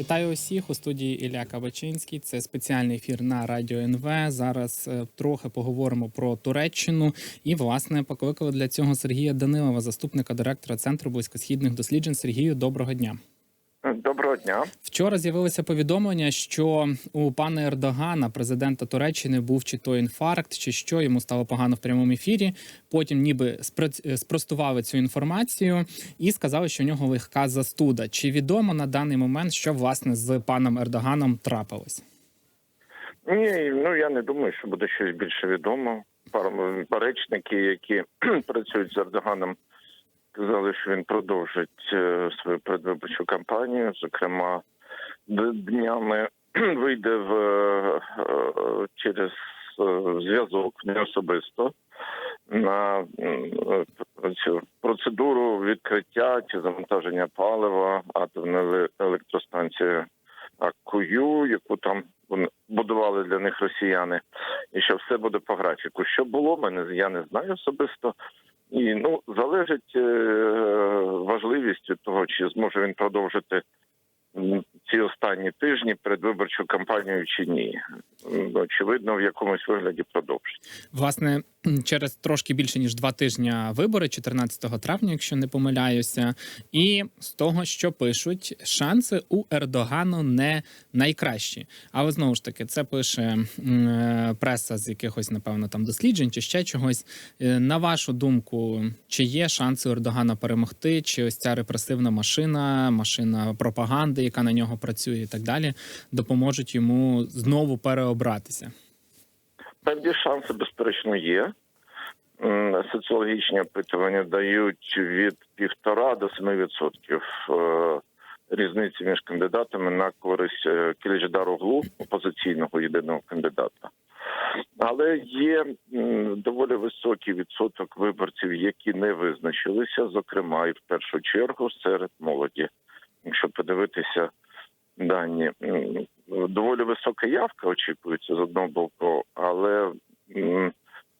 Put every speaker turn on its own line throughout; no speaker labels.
Вітаю усіх у студії Ілля Кабачинський. Це спеціальний ефір на радіо НВ. Зараз е, трохи поговоримо про Туреччину. І власне покликали для цього Сергія Данилова, заступника директора центру близькосхідних досліджень. Сергію, доброго дня.
Доброго дня.
Вчора з'явилося повідомлення, що у пана Ердогана, президента Туреччини, був чи то інфаркт, чи що йому стало погано в прямому ефірі. Потім, ніби спра- спростували цю інформацію і сказали, що у нього легка застуда. Чи відомо на даний момент, що власне з паном Ердоганом трапилось?
Ні, ну я не думаю, що буде щось більше відомо. Пар- Речники, які працюють з Ердоганом, сказали, що він продовжить е, свою передвиборчу кампанію. Зокрема, днями вийде в е, е, через зв'язок не особисто на цю процедуру відкриття чи завантаження палива атомної еле- електростанції Акую, яку там будували для них росіяни, і що все буде по графіку. Що було, мене я не знаю особисто. І ну залежить е, важливість від того, чи зможе він продовжити ці останні тижні передвиборчу кампанію чи ні. Очевидно, в якомусь вигляді продовжить.
Власне, через трошки більше ніж два тижні вибори, 14 травня, якщо не помиляюся, і з того, що пишуть, шанси у Ердогану не найкращі. Але знову ж таки, це пише е, преса з якихось, напевно, там досліджень чи ще чогось. Е, На вашу думку, чи є шанси у Ердогана перемогти, чи ось ця репресивна машина, машина пропаганди, яка на нього працює, і так далі, допоможуть йому знову переобратися?
Певні шанси, безперечно, є. Соціологічні опитування дають від півтора до семи відсотків е, різниці між кандидатами на користь е, Глу, опозиційного єдиного кандидата. Але є доволі високий відсоток виборців, які не визначилися, зокрема і в першу чергу серед молоді. Якщо подивитися дані, доволі висока явка очікується з одного боку, але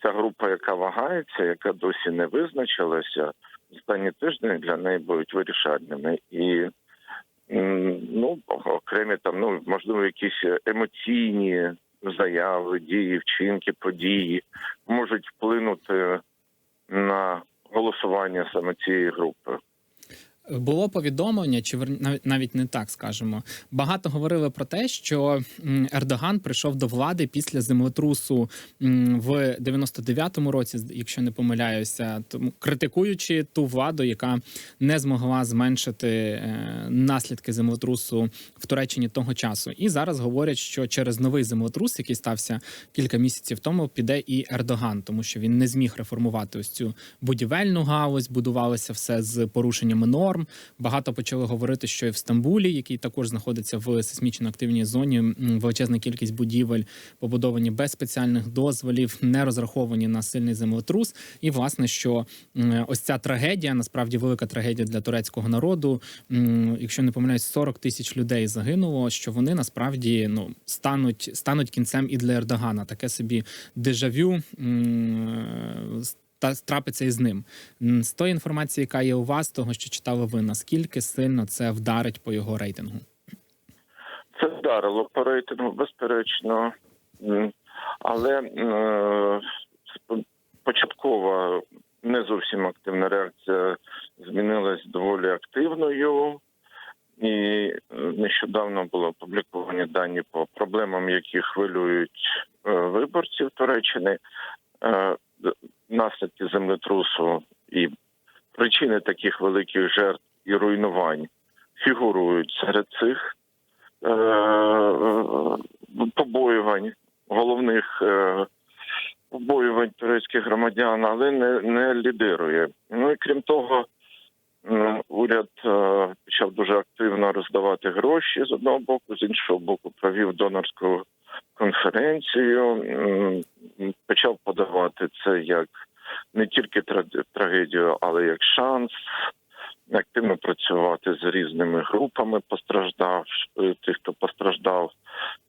ця група, яка вагається, яка досі не визначилася, останні тижні для неї будуть вирішальними. І ну, окремі там, ну можливо, якісь емоційні заяви, дії, вчинки, події можуть вплинути на голосування саме цієї групи.
Було повідомлення, чи навіть не так скажемо. Багато говорили про те, що Ердоган прийшов до влади після землетрусу в 99-му році, якщо не помиляюся, тому критикуючи ту владу, яка не змогла зменшити е, наслідки землетрусу в Туреччині того часу. І зараз говорять, що через новий землетрус, який стався кілька місяців тому, піде і Ердоган, тому що він не зміг реформувати ось цю будівельну галузь, будувалося все з порушеннями норм. Багато почали говорити, що і в Стамбулі, який також знаходиться в сейсмічно активній зоні, величезна кількість будівель побудовані без спеціальних дозволів, не розраховані на сильний землетрус. І власне, що ось ця трагедія, насправді велика трагедія для турецького народу. Якщо не помиляюсь, 40 тисяч людей загинуло. Що вони насправді ну стануть стануть кінцем і для Ердогана. Таке собі дежавю. Та трапиться із ним з тої інформації, яка є у вас, того що читали ви, наскільки сильно це вдарить по його рейтингу?
Це вдарило по рейтингу, безперечно. Але е, початкова не зовсім активна реакція змінилась доволі активною. І е, нещодавно були опубліковані дані по проблемам, які хвилюють е, виборців Туреччини. Е, Наслідки землетрусу і причини таких великих жертв і руйнувань фігурують серед цих е, побоювань, головних е, побоювань турецьких громадян, але не, не лідирує. Ну і крім того, уряд е, почав дуже активно роздавати гроші з одного боку, з іншого боку, провів донорську конференцію, почав подавати це як не тільки тра- трагедію, але як шанс активно працювати з різними групами постраждав, тих, хто постраждав,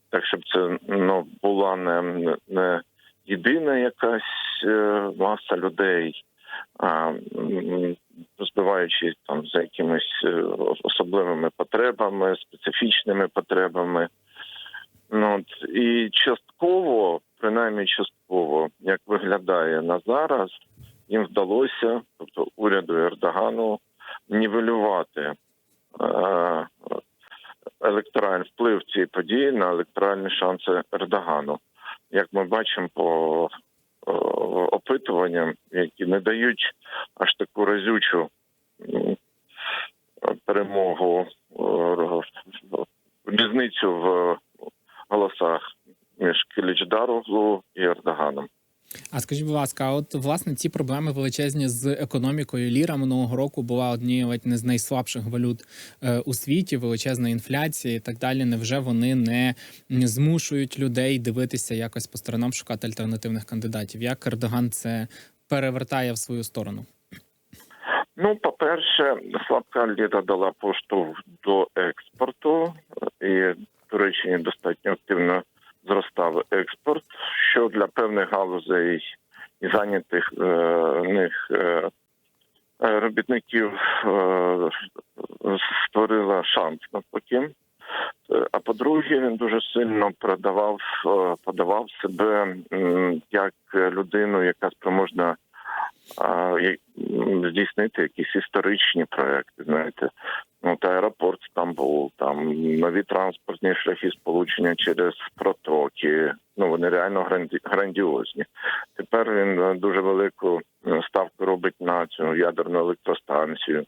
так щоб це ну, була не, не єдина якась е, маса людей, а м, розбиваючись там за якимись е, особливими потребами, специфічними потребами. Ну, от, і частково, принаймні частково, як виглядає на зараз, їм вдалося, тобто уряду Ердогану, нівелювати е, електоральний вплив цієї події на електоральні шанси Ердогану. Як ми бачимо по е, опитуванням, які не дають аж таку разючу перемогу, е, різницю в голосах між Кілічдароглу і Ердоганом.
А скажіть, будь ласка, от власне ці проблеми величезні з економікою. Ліра минулого року була однією ледь не з найслабших валют е, у світі, величезна інфляція і так далі. Невже вони не змушують людей дивитися якось по сторонам, шукати альтернативних кандидатів? Як Ердоган це перевертає в свою сторону?
Ну, по-перше, слабка ліра дала поштовх до експорту, і Туреччині достатньо активно зростав експорт, що для певних галузей і зайнятих е, них е, е, робітників е, створила шанс навпаки. потім. А по-друге, він дуже сильно продавав, е, подавав себе як людину, яка спроможна здійснити якісь історичні проекти. Знаєте, ну та аеропорт Стамбул, там нові транспортні шляхи сполучення через протоки. Ну вони реально гранді- грандіозні. Тепер він дуже велику ставку робить на цю ядерну електростанцію,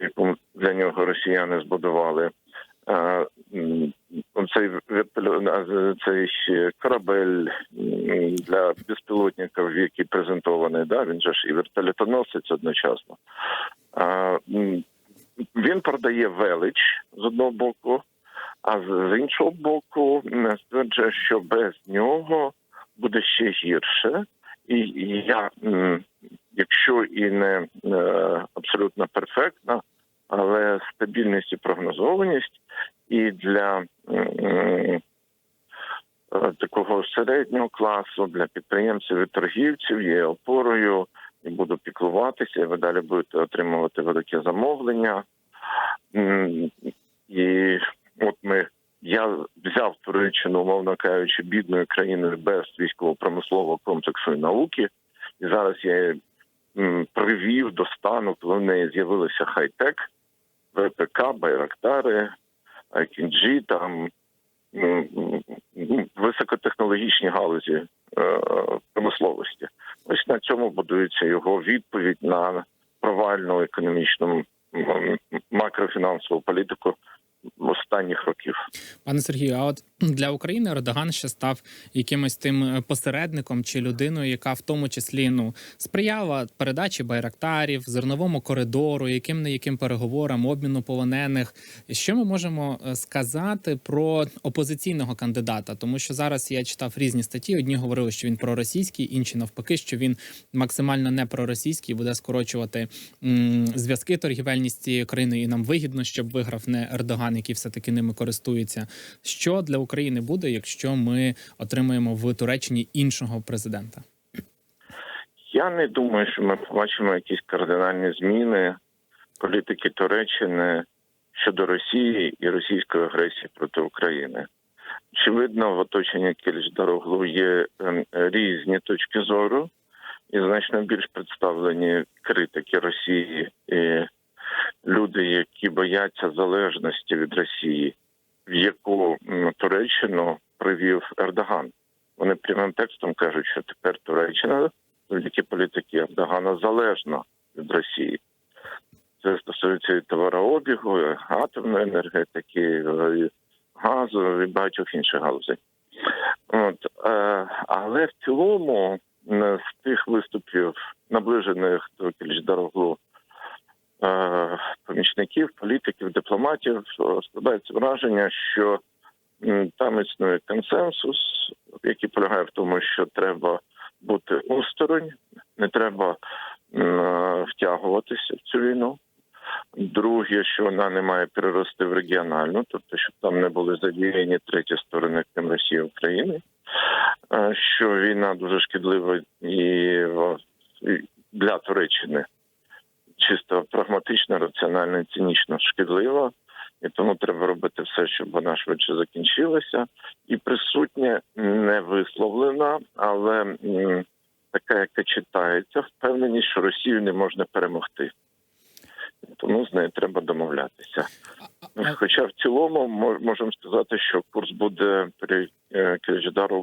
яку для нього росіяни збудували. Цей цей корабель для безпілотників, який презентований, да, він же ж і вертольотоносець одночасно. Він продає велич з одного боку, а з іншого боку м, стверджує, що без нього буде ще гірше. І і я, якщо і не е, абсолютно перфектна, але стабільність і прогнозованість і для е, такого середнього класу, для підприємців і торгівців є опорою, і буду піклуватися, ви далі будете отримувати велике замовлення. І от ми я взяв Туреччину, умовно кажучи, бідною країною без військово-промислового комплексу і науки, і зараз я привів до стану, коли в неї з'явилися хай-тек, ВПК, Байрактари, Айкінджі, там м, високотехнологічні галузі е, промисловості. Ось на цьому будується його відповідь на провальну економічну макрофінансову політику останніх років.
Пане Сергію, а от для України Ердоган ще став якимось тим е, посередником чи людиною, яка в тому числі ну сприяла передачі байрактарів, зерновому коридору, яким не яким переговорам, обміну полонених. Що ми можемо е, сказати про опозиційного кандидата? Тому що зараз я читав різні статті. Одні говорили, що він проросійський, інші навпаки, що він максимально не проросійський, буде скорочувати зв'язки торгівельні з цією країною, і нам вигідно, щоб виграв не Ердоган, який все таки ними користується. Що для України буде, якщо ми отримаємо в Туреччині іншого президента?
Я не думаю, що ми побачимо якісь кардинальні зміни політики Туреччини щодо Росії і російської агресії проти України. Очевидно, в оточенні Кільч-Дороглу є ем, різні точки зору, і значно більш представлені критики Росії і люди, які бояться залежності від Росії, в яку Туреччину привів Ердоган. Вони прямим текстом кажуть, що тепер Туреччина завдяки політики Ердогана залежна від Росії. Це стосується і товарообігу, і атомної енергетики, і газу і багатьох інших галузей. От, е, але в цілому з тих виступів, наближених до Кільч-Дороглу е, помічників, політиків, дипломатів, е, складається враження, що там існує консенсус, який полягає в тому, що треба бути осторонь, не треба е, втягуватися в цю війну. Друге, що вона не має перерости в регіональну, тобто, щоб там не були задіяні треті сторони, крім Росії України. Е, Що війна дуже шкідлива і для Туреччини чисто прагматично, раціонально і цинічно шкідлива. і тому треба робити все, щоб вона швидше закінчилася. І присутня не висловлена, але така, яка читається, впевненість, що Росію не можна перемогти. Тому з нею треба домовлятися. Хоча в цілому можемо сказати, що курс буде при е, Киричдару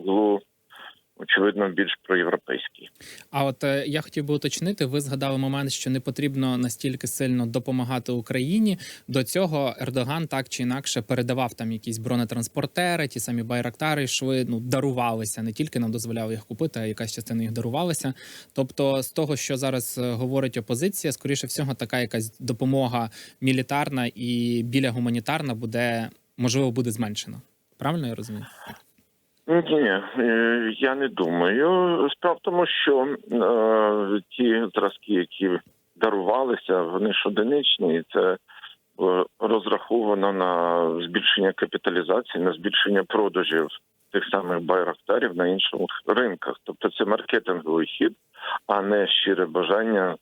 очевидно більш проєвропейський.
А от е, я хотів би уточнити, ви згадали момент, що не потрібно настільки сильно допомагати Україні. До цього Ердоган так чи інакше передавав там якісь бронетранспортери, ті самі байрактари йшли, ну дарувалися, не тільки нам дозволяли їх купити, а якась частина їх дарувалася. Тобто, з того, що зараз е, говорить опозиція, скоріше всього, така якась допомога мілітарна і біля гуманітарна буде можливо буде зменшена. Правильно я розумію?
Ні, е, я не думаю. Справа в тому, що е, ті зразки, які дарувалися, вони ж одиничні, і це е, розраховано на збільшення капіталізації, на збільшення продажів тих самих байрактарів на інших ринках. Тобто це маркетинговий хід, а не щире бажання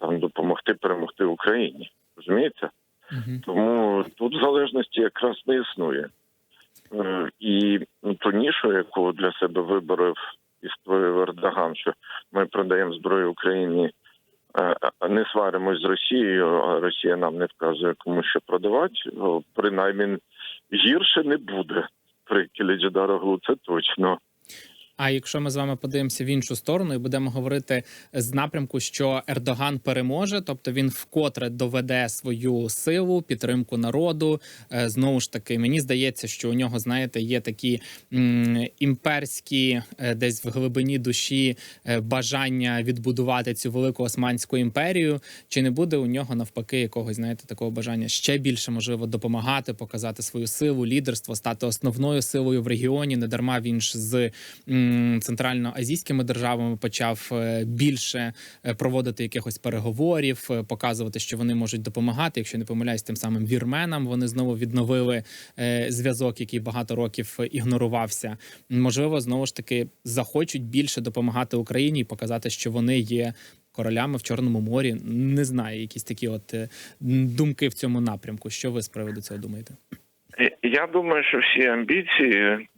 там допомогти перемогти Україні. Розумієте?
Угу.
Тому тут залежності якраз не існує. Е, І ту нішу, яку для себе виборов і створив Ердоган, що ми продаємо зброю Україні, е, а не сваримось з Росією, а Росія нам не вказує кому що продавати. Принаймні гірше не буде при Кіліджідароглу, це точно.
А якщо ми з вами подивимося в іншу сторону і будемо говорити з напрямку, що Ердоган переможе, тобто він вкотре доведе свою силу, підтримку народу. Е, Знову ж таки, мені здається, що у нього, знаєте, є такі імперські, е, десь в глибині душі е, бажання відбудувати цю велику османську імперію. Чи не буде у нього навпаки якогось, знаєте, такого бажання ще більше можливо допомагати, показати свою силу, лідерство, стати основною силою в регіоні? Не дарма він ж з центральноазійськими державами почав е, більше е, проводити якихось переговорів, е, показувати, що вони можуть допомагати. Якщо не помиляюсь, тим самим вірменам вони знову відновили зв'язок, який багато років ігнорувався. Можливо, знову ж таки захочуть більше допомагати Україні і показати, що вони є. Королями в Чорному морі не знаю, якісь такі от думки в цьому напрямку. Що ви з приводу цього думаєте?
Я думаю, що всі амбіції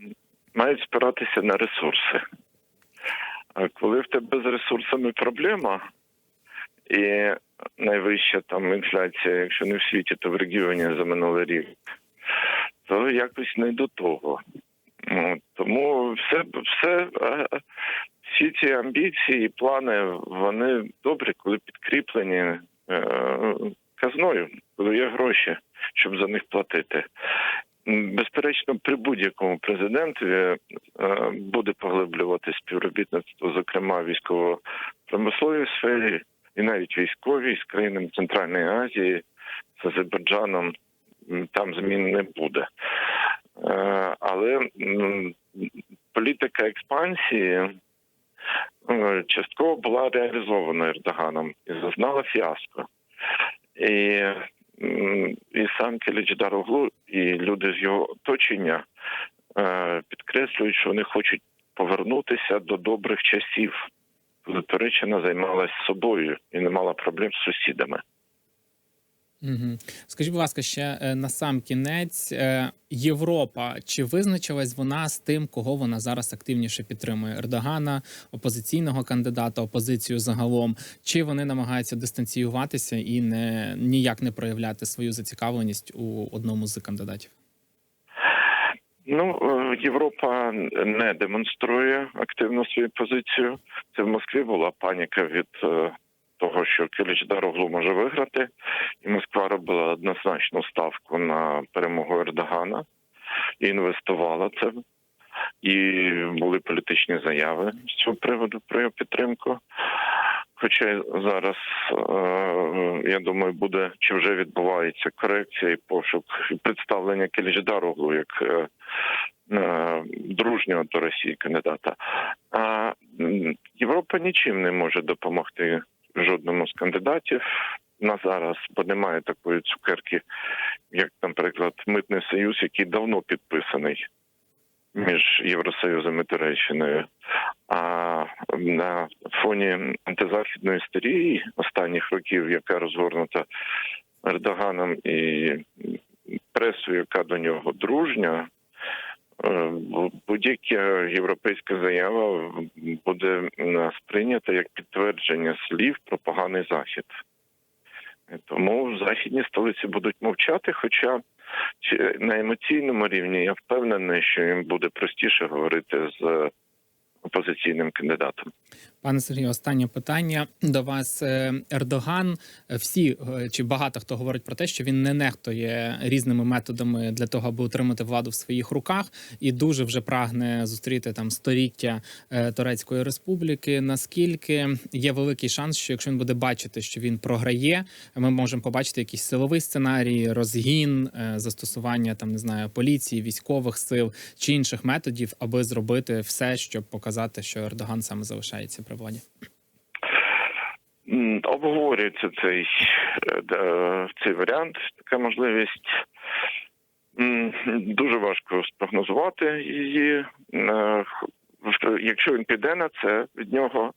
мають спиратися на ресурси. А коли в тебе з ресурсами проблема, і найвища там інфляція, якщо не в світі, то в регіоні за минулий рік, то якось не до того. Ну, Тому все, все, всі ці амбіції і плани, вони добрі, коли підкріплені е, казною, коли є гроші, щоб за них платити. Безперечно, при будь-якому президентові е, буде поглиблювати співробітництво, зокрема військово-промисловій сфері, і навіть військовій з країнами Центральної Азії, з Азербайджаном. Там змін не буде. Е, Але політика експансії е, частково була реалізована Ердоганом і зазнала фіаско. І, і сам Келідждароглу, і люди з його оточення е, підкреслюють, що вони хочуть повернутися до добрих часів, коли Туреччина займалась собою і не мала проблем з сусідами.
Угу. Скажіть, будь ласка, ще е, на сам кінець е, Європа чи визначилась вона з тим, кого вона зараз активніше підтримує? Ердогана, опозиційного кандидата, опозицію загалом, чи вони намагаються дистанціюватися і не ніяк не проявляти свою зацікавленість у одному з кандидатів?
Ну, е, Європа не демонструє активно свою позицію. Це в Москві була паніка від того, що Киличдароглу може виграти, і Москва робила однозначну ставку на перемогу Ердогана і інвестувала це. І були політичні заяви з цього приводу про його підтримку. Хоча зараз, е, я думаю, буде чи вже відбувається корекція і пошук і представлення Кельждароглу як е, е, дружнього до Росії кандидата. А Європа нічим не може допомогти жодному з кандидатів на зараз, бо немає такої цукерки, як, наприклад, Митний Союз, який давно підписаний між Євросоюзом і Туреччиною. А на фоні антизахідної істерії останніх років, яка розгорнута Ердоганом і пресою, яка до нього дружня, будь-яка європейська заява буде сприйнята як підтвердження слів про поганий захід. Тому західні столиці будуть мовчати. Хоча на емоційному рівні я впевнений, що їм буде простіше говорити з опозиційним кандидатом.
Пане Сергію, останнє питання до вас. Е, Ердоган, е, всі е, чи багато хто говорить про те, що він не нехтує різними методами для того, аби утримати владу в своїх руках, і дуже вже прагне зустріти там сторіття е, Турецької республіки. Наскільки є великий шанс, що якщо він буде бачити, що він програє, ми можемо побачити якийсь силовий сценарій, розгін, застосування там не знаю поліції, військових сил чи інших методів, аби зробити все, щоб показати, що Ердоган саме залишається при владі.
Обговорюється цей, е, цей варіант, така можливість. Дуже важко спрогнозувати її. Е, Якщо він піде на це, від нього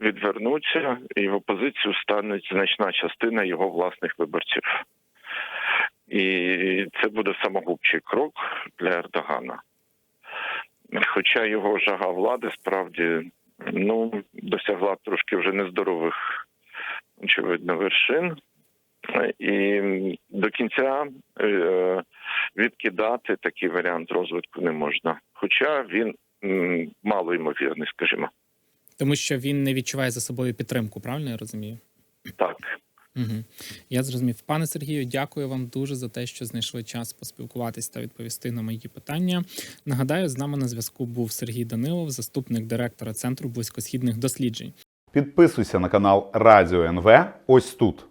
відвернуться, і в опозицію стане значна частина його власних виборців. І це буде самогубчий крок для Ердогана. Хоча його жага влади справді ну, досягла трошки вже нездорових, очевидно, вершин. І до кінця е, відкидати такий варіант розвитку не можна. Хоча він мало ймовірний, скажімо.
Тому що він не відчуває за собою підтримку, правильно я розумію?
Так.
Угу. Я зрозумів. Пане Сергію, дякую вам дуже за те, що знайшли час поспілкуватись та відповісти на мої питання. Нагадаю, з нами на зв'язку був Сергій Данилов, заступник директора Центру близькосхідних досліджень.
Підписуйся на канал Радіо НВ ось тут.